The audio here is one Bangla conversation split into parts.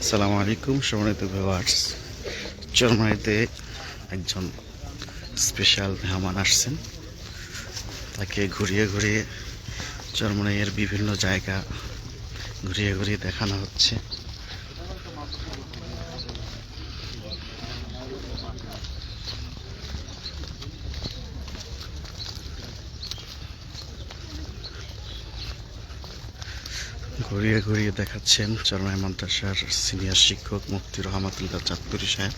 আসসালামু আলাইকুম সম্মানিত ভিউয়ার্স চরমাইতে একজন স্পেশাল মেহমান আসছেন। তাকে ঘুরিয়ে ঘুরিয়ে চরমাইয়ের বিভিন্ন জায়গা ঘুরিয়ে ঘুরিয়ে দেখানো হচ্ছে। ঘুরিয়ে ঘুরিয়ে দেখাচ্ছেন চরমাই মাদ্রাসার সিনিয়র শিক্ষক মুফতি রহমাতুল্লাহ চাঁদপুরি সাহেব।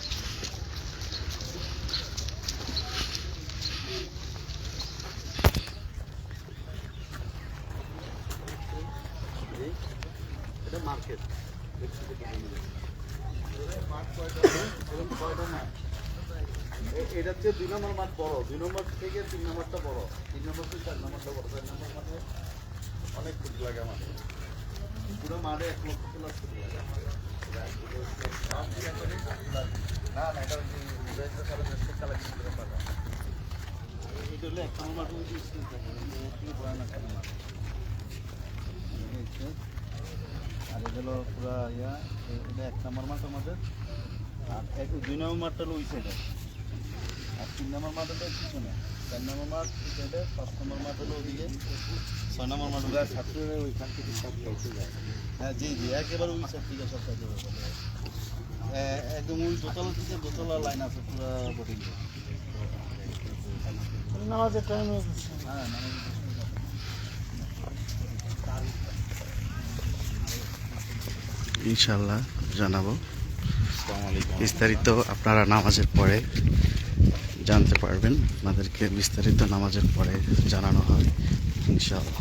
এটা হচ্ছে দুই নম্বর মাঠ বড়। দুই নম্বর থেকে তিন নম্বরটা বড়। তিন নম্বর থেকে চার নম্বরটা বড়। চার নম্বর মাঠে অনেক ফুট লাগে আমার পুরো মাঠে এক লক্ষ প্লাস ফুট লাগে না না এটা এটা এক নম্বর মাঠ। আর এটা হলো পুরা ইয়া এটা এক নম্বর মাঠ আমাদের। আর এক দুই নম্বর মাঠটা হলো ওই সাইডে আর তিন নম্বর মাঠ হলো পিছনে। চার নম্বর মাঠ সাইডে পাঁচ নম্বর মাঠ হলো ওদিকে। ছয় নম্বর মাঠ হলো ছাত্ররা ওইখান থেকে সব খেলতে যায়। হ্যাঁ জি জি একেবারে ওই সাইড থেকে সব যায়। একদম ওই দোতলা থেকে দোতলা লাইন আছে পুরো বোটিং নামাজের টাইম হয়ে গেছে হ্যাঁ মানে ইনশাল্লাহ জানাব বিস্তারিত আপনারা নামাজের পরে জানতে পারবেন আপনাদেরকে বিস্তারিত নামাজের পরে জানানো হয় ইনশাল্লাহ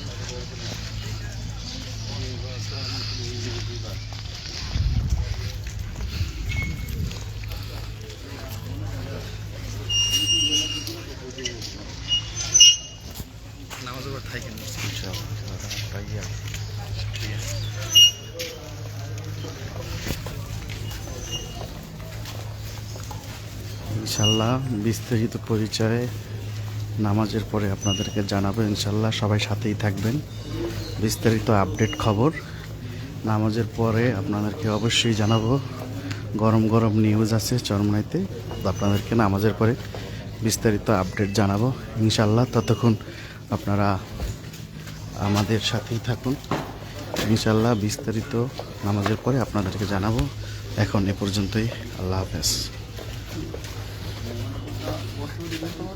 ইনশাল্লাহ বিস্তারিত পরিচয়ে নামাজের পরে আপনাদেরকে জানাব ইনশাল্লাহ, সবাই সাথেই থাকবেন। বিস্তারিত আপডেট খবর, নামাজের পরে আপনাদেরকে অবশ্যই জানাব। গরম গরম নিউজ আছে চরমনাইতে আপনাদেরকে নামাজের পরে বিস্তারিত আপডেট জানাব। ইনশাল্লাহ, ততক্ষণ আপনারা আমাদের সাথেই থাকুন। ইনশাল্লাহ, বিস্তারিত নামাজের পরে আপনাদেরকে জানাব। এখন এ পর্যন্তই, আল্লাহ হাফেজ। 我手里